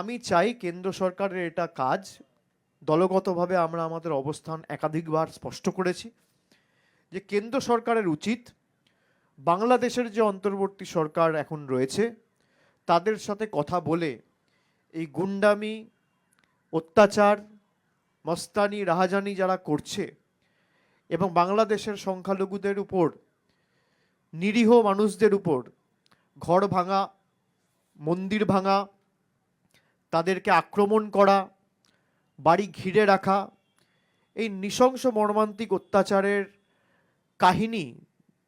আমি চাই কেন্দ্র সরকারের এটা কাজ। দলগতভাবে আমরা আমাদের অবস্থান একাধিকবার স্পষ্ট করেছি যে কেন্দ্র সরকারের উচিত বাংলাদেশের যে অন্তর্বর্তী সরকার এখন রয়েছে, তাদের সাথে কথা বলে এই গুন্ডামি, অত্যাচার, মস্তানি, রাহাজানি যারা করছে এবং বাংলাদেশের সংখ্যালঘুদের উপর, নিরীহ মানুষদের উপর ঘর ভাঙা, মন্দির ভাঙা তাদেরকে আক্রমণ করা, বাড়ি ঘিরে রাখা, এই নৃশংস মর্মান্তিক অত্যাচারের কাহিনী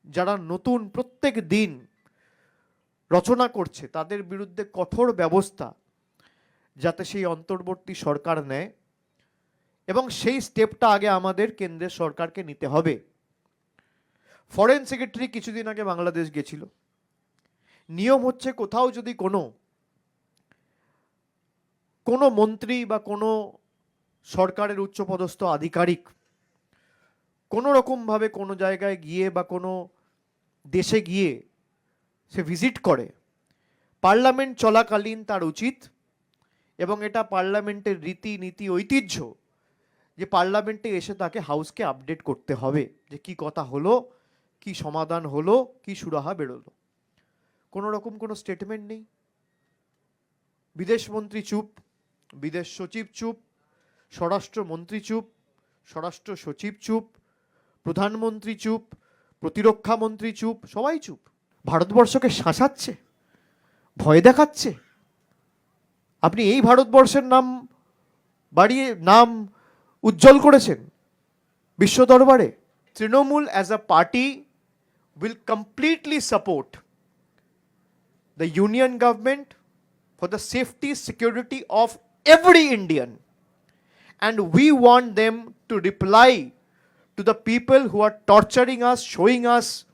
যারা নতুন প্রত্যেক দিন রচনা করছে, তাদের বিরুদ্ধে কঠোর ব্যবস্থা যাতে সেই অন্তর্বর্তী সরকার নেয় এবং সেই স্টেপটা আগে আমাদের কেন্দ্রের সরকারকে নিতে হবে। ফরেন সেক্রেটারি কিছুদিন আগে বাংলাদেশ গেছিল। নিয়ম হচ্ছে কোথাও যদি কোনো কোনো মন্ত্রী বা কোনো সরকারের উচ্চপদস্থ আধিকারিক কোনো রকমভাবে কোনো জায়গায় গিয়ে বা কোনো দেশে গিয়ে সে ভিজিট করে। পার্লামেন্ট চলাকালীন তার উচিত এবং এটা পার্লামেন্টের রীতি নীতি ঐতিহ্য যে পার্লামেন্টে এসে তাকে হাউসকে আপডেট করতে হবে যে কি কথা হলো, কি সমাধান হলো, কি সুরাহা বেরোলো। কোনো রকম কোনো স্টেটমেন্ট নেই। বিদেশমন্ত্রী চুপ। বিদেশ সচিব চুপ স্বরাষ্ট্রমন্ত্রী চুপ, স্বরাষ্ট্র সচিব চুপ, প্রধানমন্ত্রী চুপ, প্রতিরক্ষা মন্ত্রী চুপ, সবাই চুপ। ভারতবর্ষকে শাসাচ্ছে, ভয় দেখাচ্ছে। আপনি এই ভারতবর্ষের নাম বাড়িয়ে, নাম উজ্জ্বল করেছেন বিশ্ব দরবারে। Trinamool as a party will completely support the union government for the safety, security of every indian and we want them to reply to the people who are torturing us showing us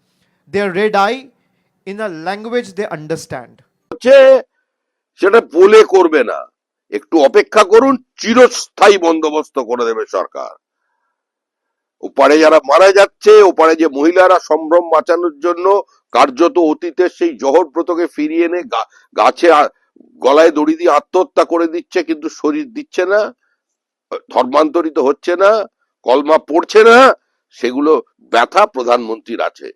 their red eye in a language they understand সেটা বলে করবে না একটু অপেক্ষা করুন চিরস্থায়ী বন্দোবস্ত করে দেবে সরকার ওপারে যারা মারা যাচ্ছে ওপারে যে মহিলারা সম্ভ্রম বাঁচানোর জন্য কার্যত অতীতের সেই জহরব্রতকে ফিরিয়ে এনে গাছে গলায় দড়ি দিয়ে আত্মহত্যা করে দিচ্ছে, কিন্তু শরীর দিচ্ছে না, ধর্মান্তরিত হচ্ছে না, কলমা পড়ছে না, সেগুলো ব্যথা প্রধানমন্ত্রীর আছে।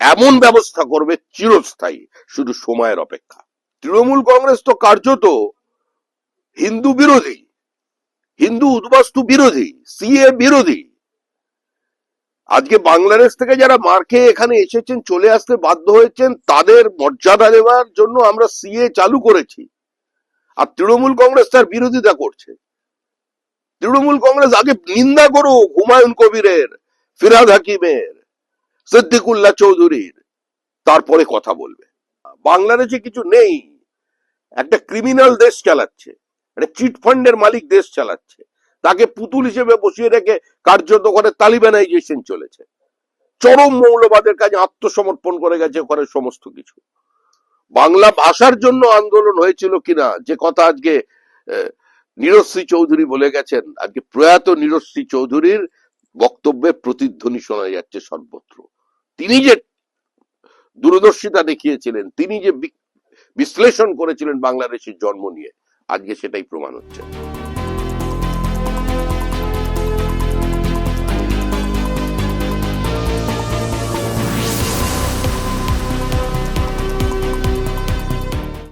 এমন ব্যবস্থা করবে চিরস্থায়ী, শুধু সময়ের অপেক্ষা। তৃণমূল কংগ্রেস তো কার্যত হিন্দু বিরোধী, হিন্দু উদ্বাস্তু বিরোধী, সিএ বিরোধী। আজকে বাংলাদেশ থেকে যারা মার খেয়ে এখানে এসেছেন, চলে আসতে বাধ্য হয়েছেন, তাদের মর্যাদা দেওয়ার জন্য আমরা সিএ চালু করেছি। আর তৃণমূল কংগ্রেস তার বিরোধিতা করছে। তৃণমূল কংগ্রেস আগে নিন্দা করো হুমায়ুন কবিরের, ফিরাদ হাকিমের, সিদ্দিকুল্লাহ চৌধুরীর, তারপরে কথা বলবে। বাংলাদেশে কিছু নেই। একটা ক্রিমিনাল দেশ চালাচ্ছে। একটা চিট ফান্ডের মালিক দেশ চালাচ্ছে। তাকে পুতুল হিসেবে বসিয়ে রেখে কার্যত করে তালিবানাইজেশন চলেছে। চরম মৌলবাদের কাজে আত্মসমর্পণ করে গেছে ওখানে সমস্ত কিছু। বাংলা ভাষার জন্য আন্দোলন হয়েছিল কিনা, যে কথা আজকে নিরশ্রী চৌধুরী বলে গেছেন, আজকে প্রয়াত নীরশ্রী চৌধুরীর বক্তব্যে প্রতিধ্বনি শোনা যাচ্ছে সর্বত্র। তিনি যে দূরদর্শিতা দেখিয়েছিলেন, তিনি যে বিশ্লেষণ করেছিলেন বাংলাদেশের জন্ম নিয়ে, আজকে সেটাই প্রমাণ হচ্ছে।